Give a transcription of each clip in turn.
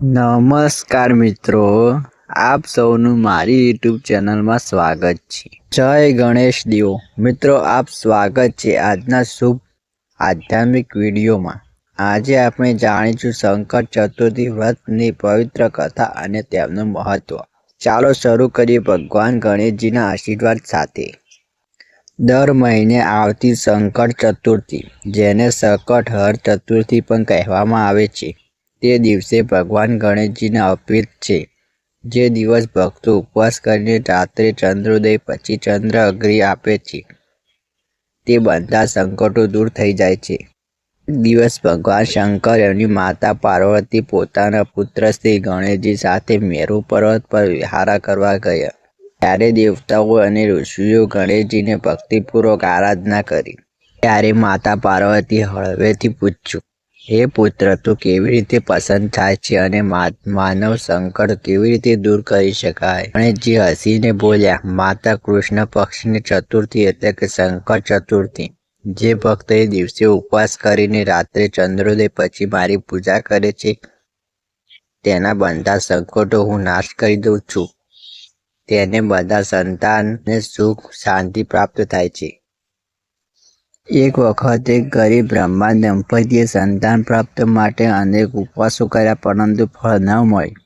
નમસ્કાર મિત્રો, આપ સૌનું મારી યુટ્યુબ ચેનલમાં સ્વાગત છે. જય ગણેશ દેવો. મિત્રો, આપ સ્વાગત છે આજના શુભ આધ્યાત્મિક વિડીયોમાં. આજે આપણે જાણીશું શંકર ચતુર્થી વ્રતની પવિત્ર કથા અને તેમનું મહત્વ. ચાલો શરૂ કરીએ ભગવાન ગણેશજીના આશીર્વાદ સાથે. દર મહિને આવતી સંકટ ચતુર્થી, જેને સંકટ હર ચતુર્થી પણ કહેવામાં આવે છે તે દિવસે ભગવાન ગણેશજીને અર્પિત છે. જે દિવસ ભક્તો ઉપવાસ કરીને રાત્રે ચંદ્રોદય પછી ચંદ્ર અઘરી આપે છે. તે બધા સંકટો દૂર થઈ જાય છે. દિવસ ભગવાન શંકર એમની માતા પાર્વતી પોતાના પુત્ર શ્રી ગણેશજી સાથે મેરુ પર્વત પર વિહારા કરવા ગયા. ત્યારે દેવતાઓ અને ઋષિઓ ગણેશજીને ભક્તિપૂર્વક આરાધના કરી. ત્યારે માતા પાર્વતી હળવેથી પૂછ્યું હે પુત્ર, તું કેવી રીતે પસંદ થાય છે અને માનવ સંકટ કેવી રીતે દૂર કરી શકાય? ગણેશજી હસીને બોલ્યા, માતા કૃષ્ણ પક્ષની ચતુર્થી એટલે કે સંકટ ચતુર્થી. જે ભક્ત એ દિવસે ઉપવાસ કરીને રાત્રે ચંદ્રોદય પછી મારી પૂજા કરે છે, તેના બધા સંકટો હું નાશ કરી દઉં છું. તેને બધા સંતાનને સુખ, શાંતિ પ્રાપ્ત થાય છે. એક વખત ગરીબ બ્રહ્મા દંપતીએ સંતાન પ્રાપ્ત માટે અનેક ઉપવાસો કર્યા, પરંતુ ફળ ન મળ્યું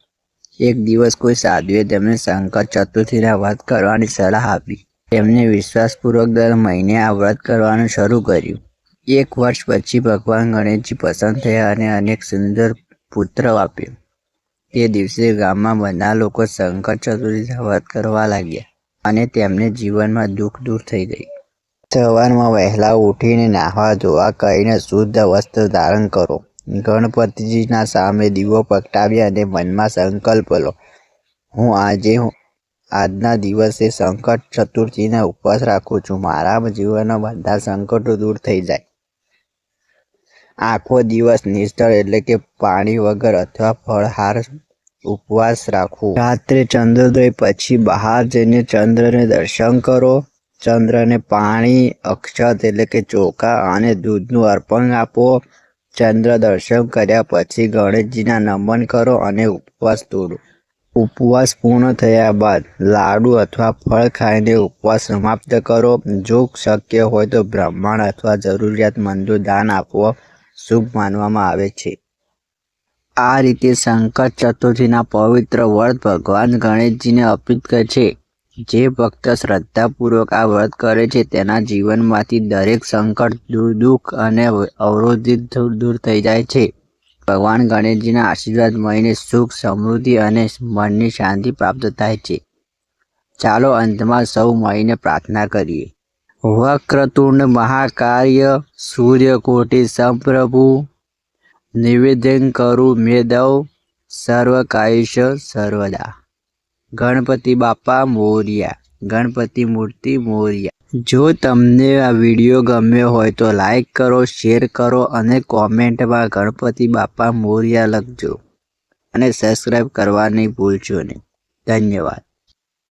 એક દિવસ કોઈ સાધુએ તેમને શંકર ચતુર્થીના વ્રત કરવાની સલાહ આપી. તેમને વિશ્વાસપૂર્વક દર મહિને આ વ્રત કરવાનું શરૂ કર્યું. એક વર્ષ પછી ભગવાન ગણેશજી પસંદ થયા અને અનેક સુંદર પુત્ર આપ્યો તે દિવસે ગામમાં બધા લોકો શંકર ચતુર્થીના વ્રત કરવા લાગ્યા અને તેમને જીવનમાં દુઃખ દૂર થઈ ગઈ સવારમાં વહેલા ઉઠીને નાહવા ધોવા કરીને શુદ્ધ વસ્ત્ર ધારણ કરો. ગણપતિજીના સામે દીવો પ્રગટાવ્યા અને મનમાં સંકલ્પ લો, હું આજે આજના દિવસે સંકટ ચતુર્થીના ઉપવાસ રાખું છું. મારા જીવનના બધા સંકટો દૂર થઈ જાય. આખો દિવસ નિષ્ઠળ એટલે કે પાણી વગર અથવા ફળહાર ઉપવાસ રાખવું. રાત્રે ચંદ્રોદય પછી બહાર જઈને ચંદ્રને દર્શન કરો. ચંદ્રને પાણી, અક્ષત એટલે કે ચોખા અને દૂધનું અર્પણ આપો. ચંદ્ર દર્શન કર્યા પછી ગણેશજીના નમન કરો અને ઉપવાસ તોડો. ઉપવાસ પૂર્ણ થયા બાદ લાડુ અથવા ફળ ખાઈને ઉપવાસ સમાપ્ત કરો. જો શક્ય હોય તો બ્રાહ્મણ અથવા જરૂરિયાતમંદો દાન આપવો શુભ માનવામાં આવે છે. આ રીતે શંકર ચતુર્થીના પવિત્ર વ્રત ભગવાન ગણેશજીને અર્પિત કરે છે. જે ભક્ત શ્રદ્ધાપૂર્વક આ વ્રત કરે છે, તેના જીવનમાંથી દરેક સંકટ દૂર દુઃખ અને અવરોધિત દૂર થઈ જાય છે. ભગવાન ગણેશજીના આશીર્વાદ મળીને સુખ, સમૃદ્ધિ અને મનની શાંતિ પ્રાપ્ત થાય છે. ચાલો અંતમાં સૌ મળીને પ્રાર્થના કરીએ. વક્રતુંડ મહાકાર્ય સૂર્યકોટી સંપ્રભુ, નિવેદન કરું મેદવ સર્વકાયુષ સર્વદા. ગણપતિ બાપા મોરિયા, ગણપતિ મૂર્તિ મોરિયા. જો તમને આ વીડિયો ગમ્યો હોય તો લાઈક કરો, શેર કરો અને કોમેન્ટમાં ગણપતિ બાપા મોરિયા લખજો. અને સબસ્ક્રાઈબ કરવા નહીં ભૂલશો નહીં. ધન્યવાદ.